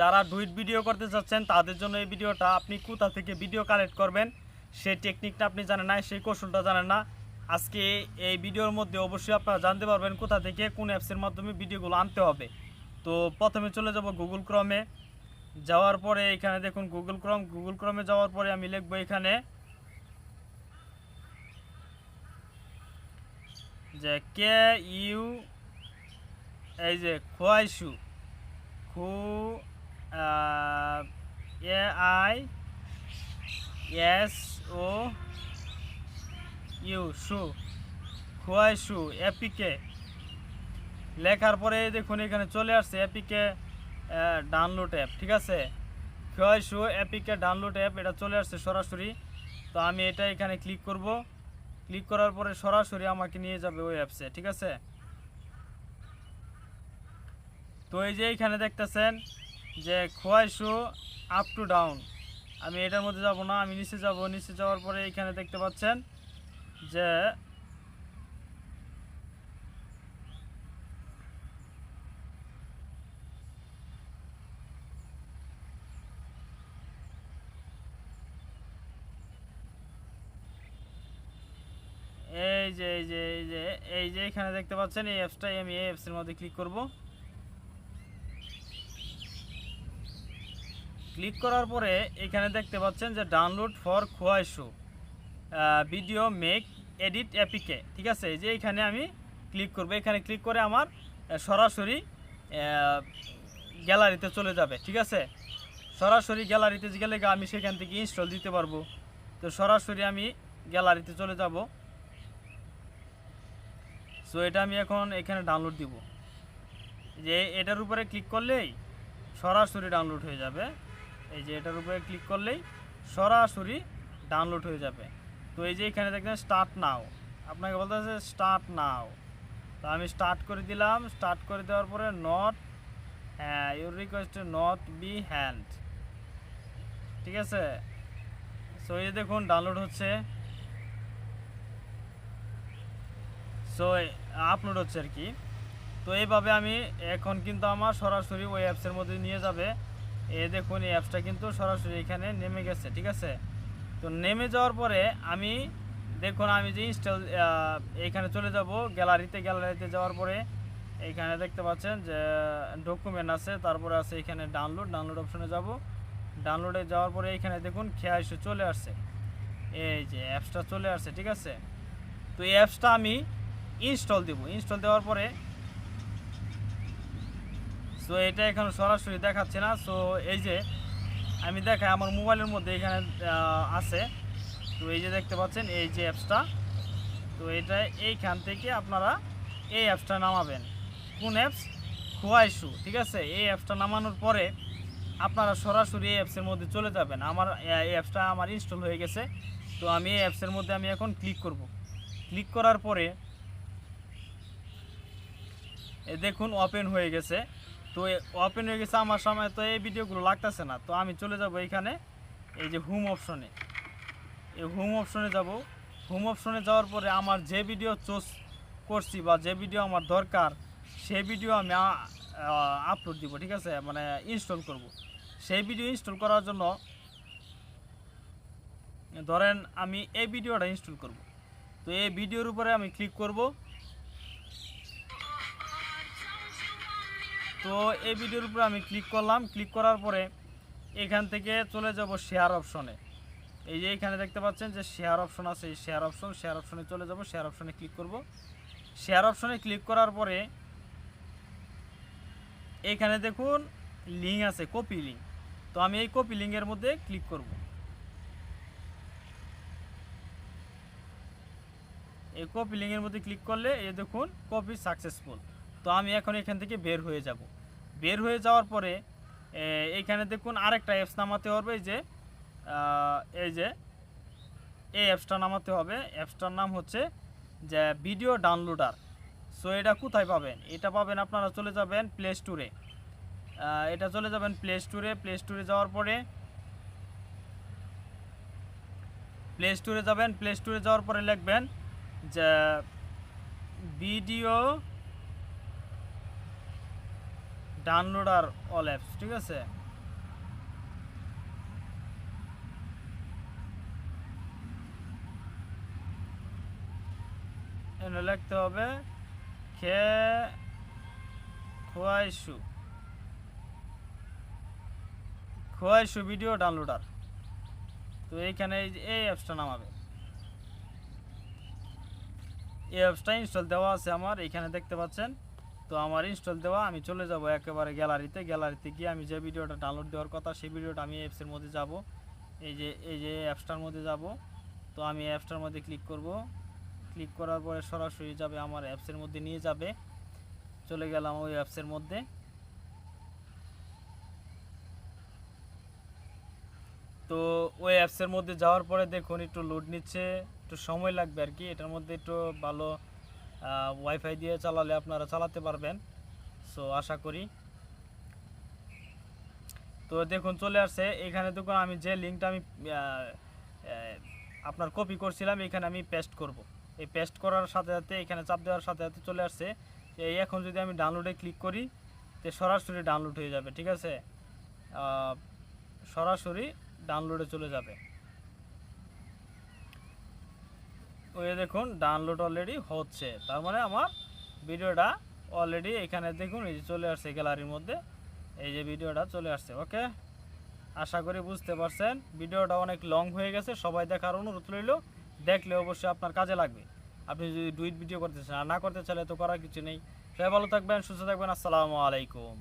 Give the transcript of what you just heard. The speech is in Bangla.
যারা ডুইট ভিডিও করতে চাচ্ছেন তাদের জন্য এই ভিডিওটা আপনি কোথা থেকে ভিডিও কালেক্ট করবেন? সেই টেকনিকটা আপনি জানেন না সেই কৌশলটা জানেন না। আজকে এই ভিডিওর মধ্যে অবশ্যই আপনারা জানতে পারবেন কোথা থেকে কোন অ্যাপসের মাধ্যমে ভিডিওগুলো আনতে হবে। তো প্রথমে চলে যাব গুগল ক্রমে যাওয়ার পরে এখানে দেখুন গুগল ক্রম গুগল ক্রমে যাওয়ার পরে আমি লিখব এখানে যে কে ইউ, এই যে খোয়াইশু। খু A I S O U সু খোয়াইশু এপিকে লেখার পরে দেখুন, এখানে চলে আসছে এপিকে ডাউনলোড অ্যাপ ঠিক আছে? খোয়াইশু এপিকে ডাউনলোড অ্যাপ এটা চলে আসছে সরাসরি। তো আমি এটা এখানে ক্লিক করব। ক্লিক করার পরে সরাসরি আমাকে নিয়ে যাবে ওই অ্যাপসে ঠিক আছে? তো এই যে এখানে দেখতেছেন যে খোয়াইশু আপ টু ডাউন আমি এটার মধ্যে যাব না, আমি নিচে যাব। নিচে যাওয়ার পরে এখানে দেখতে পাচ্ছেন যে এই যে এই যে এই যে এই যে এখানে দেখতে পাচ্ছেন এই অ্যাপসটাই আমি এই অ্যাপসের মধ্যে ক্লিক করব। ক্লিক করার পরে এখানে দেখতে পাচ্ছেন যে ডাউনলোড ফর খোয়াইশো ভিডিও মেক এডিট অ্যাপিকে ঠিক আছে? যে এখানে আমি ক্লিক করব। এখানে ক্লিক করে আমার সরাসরি গ্যালারিতে চলে যাবে, ঠিক আছে? সরাসরি গ্যালারিতে গেলে আমি সেখান থেকে ইনস্টল দিতে পারব। তো সরাসরি আমি গ্যালারিতে চলে যাব। সো এটা আমি এখন এখানে ডাউনলোড দিব। যে এটার উপরে ক্লিক করলেই সরাসরি ডাউনলোড হয়ে যাবে। এই যে এটার উপরে ক্লিক করলেই সরাসরি ডাউনলোড হয়ে যাবে। তো এই যে এখানে দেখবেন স্টার্ট নাও আপনাকে বলতে আছে স্টার্ট নাও তো আমি স্টার্ট করে দিলাম। স্টার্ট করে দেওয়ার পরে নট হ্যাঁ your request not be hand ঠিক আছে? সো এই দেখুন ডাউনলোড হচ্ছে। সো আপলোড হচ্ছে আর কি। তো এইভাবে আমি এখন কিন্তু আমার সরাসরি ওই অ্যাপসের মধ্যে নিয়ে যাবে। এ দেখুন, এই অ্যাপসটা কিন্তু সরাসরি এখানে নেমে গেছে, ঠিক আছে? তো নেমে যাওয়ার পরে আমি, দেখুন, আমি যে ইনস্টল এখানে চলে যাব গ্যালারিতে গ্যালারিতে যাওয়ার পরে এইখানে দেখতে পাচ্ছেন যে ডকুমেন্ট আছে, তারপরে আছে এখানে ডাউনলোড ডাউনলোড অপশনে যাব। ডাউনলোডে যাওয়ার পরে এখানে দেখুন খেয়াল চলে আসছে। এই যে অ্যাপসটা চলে আসছে, ঠিক আছে? তো এই অ্যাপসটা আমি ইনস্টল দেব। ইনস্টল দেওয়ার পরে সো এটা এখানে সরাসরি দেখাচ্ছে না। সো এই যে, আমি দেখাই, আমার মোবাইলের মধ্যে এখানে আছে। তো এই যে দেখতে পাচ্ছেন, এই যে অ্যাপসটা। তো এটা এইখান থেকে আপনারা এই অ্যাপসটা নামাবেন। কোন অ্যাপস? খোয়াইশু, ঠিক আছে? এই অ্যাপসটা নামানোর পরে আপনারা সরাসরি এই অ্যাপসের মধ্যে চলে যাবেন। আমার এই অ্যাপসটা আমার ইনস্টল হয়ে গেছে। তো আমি এই অ্যাপসের মধ্যে আমি এখন ক্লিক করব। ক্লিক করার পরে দেখুন, ওপেন হয়ে গেছে। তো ওপেন হয়ে গেছে আমার সময়, তো এই ভিডিওগুলো লাগতেছে না। তো আমি চলে যাব এখানে এই যে হোম অপশনে এই হোম অপশনে যাব। হোম অপশনে যাওয়ার পরে আমার যে ভিডিও চুজ করছি বা যে ভিডিও আমার দরকার সেই ভিডিও আমি আপলোড দিব, ঠিক আছে? মানে ইনস্টল করব। সেই ভিডিও ইনস্টল করার জন্য ধরেন আমি এই ভিডিওটা ইনস্টল করব। তো এই ভিডিওর উপরে আমি ক্লিক করব। তো এই ভিডিওর উপরে আমি ক্লিক করলাম। ক্লিক করার পরে এখান থেকে চলে যাব শেয়ার অপশনে এই যে এখানে দেখতে পাচ্ছেন যে শেয়ার অপশন আছে, এই শেয়ার অপশন শেয়ার অপশনে চলে যাব শেয়ার অপশনে ক্লিক করব। শেয়ার অপশনে ক্লিক করার পরে এখানে দেখুন লিঙ্ক আছে কপি লিঙ্ক তো আমি এই কপি লিঙ্কের মধ্যে ক্লিক করব। এই কপি লিঙ্কের মধ্যে ক্লিক করলে এই দেখুন কপি সাকসেসফুল তো আমি এখন এখান থেকে বের হয়ে যাব। বের হয়ে যাওয়ার পরে এইখানে দেখুন আরেকটা অ্যাপস নামাতে হবে যে এই যে, এই অ্যাপসটা নামাতে হবে। অ্যাপসটার নাম হচ্ছে যে ভিডিও ডাউনলোডার সো এটা কোথায় পাবেন? এটা পাবেন আপনারা চলে যাবেন প্লে স্টোরে এটা চলে যাবেন প্লে স্টোরে প্লে স্টোরে যাওয়ার পরে প্লে স্টোরে যাবেন। প্লে স্টোরে যাওয়ার পরে লিখবেন যে ভিডিও ডাউনলোড আর অল অ্যাপস ঠিক আছে? লিখতে হবে খে খোয়াইশু। খোয়াইশু ভিডিও ডাউনলোড আর। তো এইখানে এই অ্যাপসটা নামাবে। এই অ্যাপসটা ইনস্টল দেওয়া আছে আমার এখানে দেখতে পাচ্ছেন। তো আমার ইনস্টল দেওয়া, আমি চলে যাব একেবারে গ্যালারিতে গ্যালারিতে গিয়ে আমি যে ভিডিওটা ডাউনলোড দেওয়ার কথা, সেই ভিডিওটা আমি অ্যাপসের মধ্যে যাব। এই যে এই যে অ্যাপসটার মধ্যে যাব। তো আমি অ্যাপসটার মধ্যে ক্লিক করব। ক্লিক করার পরে সরাসরি যাবে আমার অ্যাপসের মধ্যে নিয়ে যাবে। চলে গেলাম ওই অ্যাপসের মধ্যে। তো ওই অ্যাপসের মধ্যে যাওয়ার পরে দেখুন, একটু লোড নিচ্ছে, একটু সময় লাগবে আর কি। এটার মধ্যে একটু ভালো ওয়াইফাই দিয়ে চালালে আপনারা চালাতে পারবেন। সো আশা করি। তো দেখুন, চলে আসছে। এখানে দেখুন, আমি যে লিঙ্কটা আমি আপনার কপি করছিলাম, এখানে আমি পেস্ট করব। এই পেস্ট করার সাথে সাথে, এখানে চাপ দেওয়ার সাথে সাথে চলে আসছে। এই এখন যদি আমি ডাউনলোডে ক্লিক করি, তো সরাসরি ডাউনলোড হয়ে যাবে, ঠিক আছে? সরাসরি ডাউনলোডে চলে যাবে। ওই দেখুন ডাউনলোড অলরেডি হচ্ছে। তার মানে আমার ভিডিওটা অলরেডি এখানে দেখুন, এই যে চলে আসছে গ্যালারির মধ্যে। এই যে ভিডিওটা চলে আসছে, ওকে? আশা করি বুঝতে পারছেন। ভিডিওটা অনেক লং হয়ে গেছে, সবাই দেখার অনুরোধ রইল। দেখলে অবশ্যই আপনার কাজে লাগবে। আপনি যদি ডুইট ভিডিও করতে চান, আর না করতে চাইলে তো করার কিছু নেই। সবাই ভালো থাকবেন, সুস্থ থাকবেন, আসসালামু আলাইকুম।